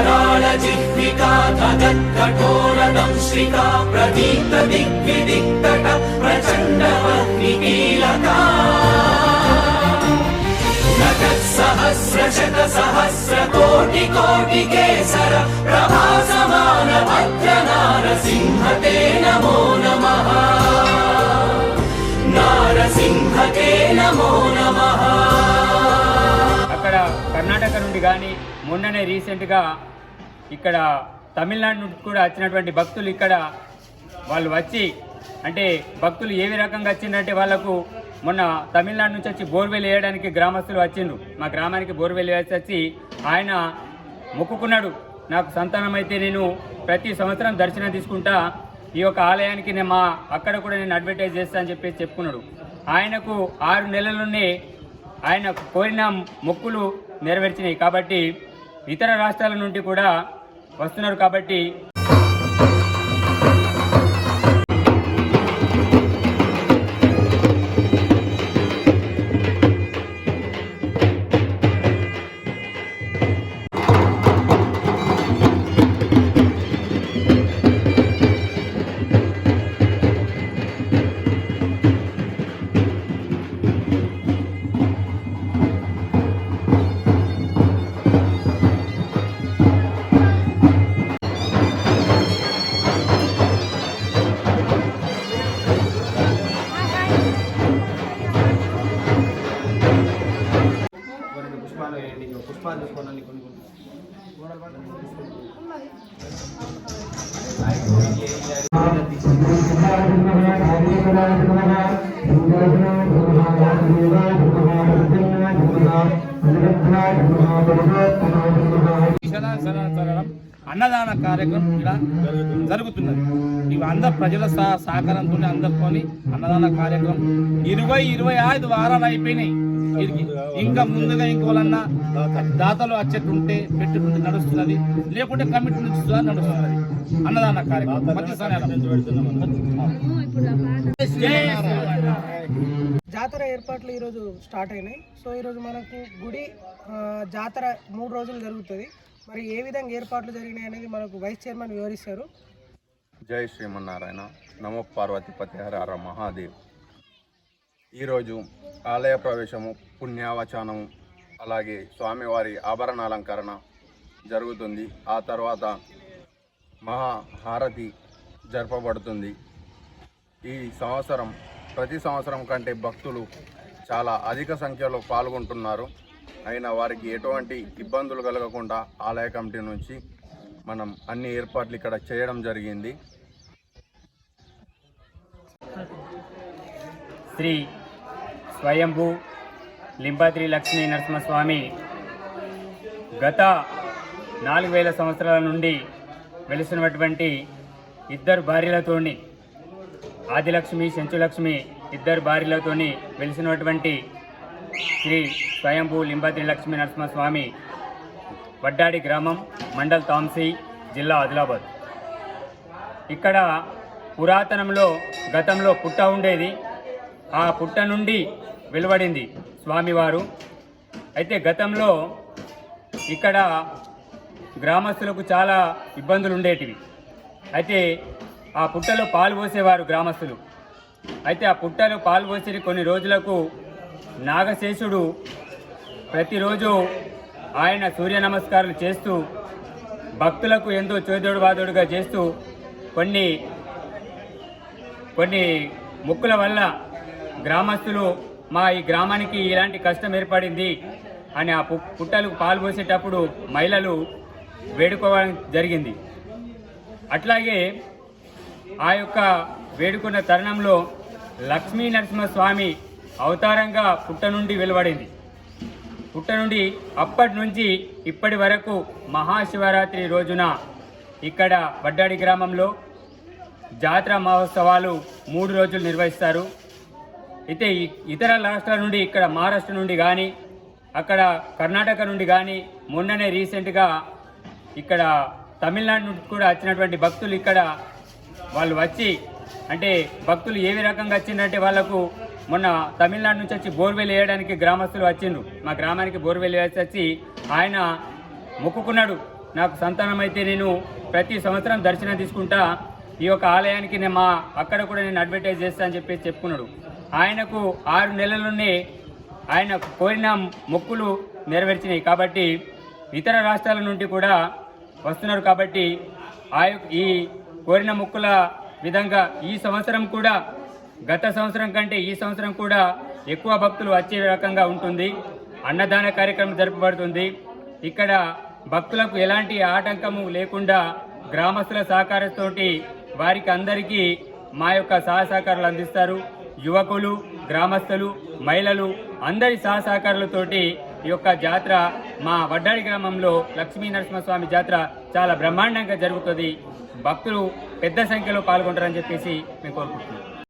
कराळ जिह्विका धगत्कठोरदंश्रिका प्रदीप्त दिग्विदिक्तट प्रचण्ड वह्निकीलका नगत्सहस्रशत सहस्र कोटि कोटि केसर प्रभासमान भद्र नारसिंह ते नमो नमः नारसिंह ते नमो नमः అక్కడ కర్ణాటక నుండి కానీ మొన్ననే రీసెంట్గా ఇక్కడ తమిళనాడు నుండి కూడా వచ్చినటువంటి భక్తులు ఇక్కడ వాళ్ళు వచ్చి అంటే భక్తులు ఏ రకంగా వచ్చిందంటే వాళ్ళకు మొన్న తమిళనాడు నుంచి వచ్చి బోర్వెల్ వేయడానికి గ్రామస్తులు వచ్చిండ్రు. మా గ్రామానికి బోర్వెల్ వేసి వచ్చి ఆయన మొక్కుకున్నాడు. నాకు సంతానం అయితే నేను ప్రతి సంవత్సరం దర్శనం తీసుకుంటా ఈ యొక్క ఆలయానికి నేను మా అక్కడ కూడా నేను అడ్వర్టైజ్ చేస్తా అని చెప్పేసి చెప్పుకున్నాడు. ఆయనకు ఆరు నెలల్లోనే ఆయన కోరిన మొక్కులు నెరవేర్చినాయి. కాబట్టి ఇతర రాష్ట్రాల నుండి కూడా వస్తున్నారు కాబట్టి వేయండి ఇగో కొన్ని కొన్ని అన్నదాన కార్యక్రమం ఇక్కడ జరుగుతున్నది. ఇవి అందరు ప్రజల సహకారంతో అందరితోని అన్నదాన కార్యక్రమం ఇరవై ఇరవై ఐదు వారాలు అయిపోయినాయి. ఇంకా ముందుగా ఇంకోలన్నా దాతలు వచ్చేటుంటే పెట్టుకుంటే నడుస్తున్నది. లేకుంటే కమిటీ నుంచి నడుస్తున్నది. అన్నదాన కార్యక్రమం. జాతర ఏర్పాట్లు ఈరోజు స్టార్ట్ అయినాయి. సో ఈరోజు మనకు గుడి జాతర మూడు రోజులు జరుగుతుంది. మరి ఏ విధంగా ఏర్పాట్లు జరిగినాయి అనేది మనకు వైస్ చైర్మన్ వివరిస్తారు. జై శ్రీమన్నారాయణ. నమో పార్వతీపతి హర హర మహాదేవ్. ఈరోజు ఆలయ ప్రవేశము పుణ్యావచానము అలాగే స్వామివారి ఆభరణాలంకరణ జరుగుతుంది. ఆ తర్వాత మహాహారతి జరపబడుతుంది. ఈ సంవత్సరం ప్రతి సంవత్సరం కంటే భక్తులు చాలా అధిక సంఖ్యలో పాల్గొంటున్నారు. అయినా వారికి ఎటువంటి ఇబ్బందులు కలగకుండా ఆలయ కమిటీ నుంచి మనం అన్ని ఏర్పాట్లు ఇక్కడ చేయడం జరిగింది. శ్రీ స్వయంభూ లింబాద్రి లక్ష్మీ నరసింహస్వామి. గత నాలుగు వేల సంవత్సరాల నుండి వెలిసినటువంటి ఇద్దరు భార్యలతోని ఆదిలక్ష్మి శంచులక్ష్మి ఇద్దరు భార్యలతోని వెలిసినటువంటి శ్రీ స్వయంభూ లింబాద్రి లక్ష్మీ నరసింహస్వామి వడ్డాడి గ్రామం మండల్ తాంసీ జిల్లా ఆదిలాబాద్. ఇక్కడ పురాతనంలో గతంలో పుట్ట ఉండేది. ఆ పుట్ట నుండి వెలువడింది. స్వామివారు అయితే గతంలో ఇక్కడ గ్రామస్తులకు చాలా ఇబ్బందులు ఉండేటివి అయితే ఆ పుట్టలో పాలు పోసేవారు గ్రామస్తులు. అయితే ఆ పుట్టలో పాలు పోసిన కొన్ని రోజులకు నాగశేషుడు ప్రతిరోజు ఆయన సూర్య నమస్కారాలు చేస్తూ భక్తులకు ఎంతో చోదోడు వాదోడుగా చేస్తూ కొన్ని కొన్ని మొక్కుల వల్ల గ్రామస్తులు మా ఈ గ్రామానికి ఇలాంటి కష్టం ఏర్పడింది అని ఆ పు- పుట్టలకు పాలు పోసేటప్పుడు మహిళలు వేడుకోవడం జరిగింది. అట్లాగే ఆ యొక్క వేడుకున్న తరుణంలో లక్ష్మీ నరసింహస్వామి అవతారంగా పుట్ట నుండి వెలువడింది. పుట్ట నుండి అప్పటి నుంచి ఇప్పటి వరకు మహాశివరాత్రి రోజున ఇక్కడ వడ్డాడి గ్రామంలో జాతర మహోత్సవాలు మూడు రోజులు నిర్వహిస్తారు. అయితే ఇతర రాష్ట్రాల నుండి ఇక్కడ మహారాష్ట్ర నుండి కానీ అక్కడ కర్ణాటక నుండి కానీ మొన్ననే రీసెంట్గా ఇక్కడ తమిళనాడు నుండి కూడా వచ్చినటువంటి భక్తులు ఇక్కడ వాళ్ళు వచ్చి అంటే భక్తులు ఏ రకంగా వచ్చిందంటే వాళ్ళకు మొన్న తమిళనాడు నుంచి వచ్చి బోర్వెల్ వేయడానికి గ్రామస్తులు వచ్చిండ్రు. మా గ్రామానికి బోర్వెల్ వేసి వచ్చి ఆయన మొక్కుకున్నాడు. నాకు సంతానం అయితే నేను ప్రతి సంవత్సరం దర్శనం తీసుకుంటా. ఈ యొక్క ఆలయానికి నేను మా అక్కడ కూడా నేను అడ్వర్టైజ్ చేస్తా అని చెప్పి చెప్పుకున్నాడు. ఆయనకు ఆరు నెలల్లోనే ఆయన కోరిన మొక్కులు నెరవేర్చినాయి కాబట్టి ఇతర రాష్ట్రాల నుండి కూడా వస్తున్నారు కాబట్టి ఆ యొక్క- ఈ కోరిన మొక్కుల విధంగా ఈ సంవత్సరం కూడా గత సంవత్సరం కంటే ఈ సంవత్సరం కూడా ఎక్కువ భక్తులు వచ్చే రకంగా ఉంటుంది. అన్నదాన కార్యక్రమం జరపబడుతుంది. ఇక్కడ భక్తులకు ఎలాంటి ఆటంకము లేకుండా గ్రామస్తుల సహకారంతో వారికి అందరికీ మా యొక్క సహ సహకారాలు అందిస్తారు. యువకులు గ్రామస్తులు మహిళలు అందరి సహ సహకారాలతోటి ఈ యొక్క జాతర మా వడ్డాడి గ్రామంలో లక్ష్మీ నరసింహస్వామి జాతర చాలా బ్రహ్మాండంగా జరుగుతుంది. భక్తులు పెద్ద సంఖ్యలో పాల్గొంటారని చెప్పేసి మేము కోరుకుంటున్నాం.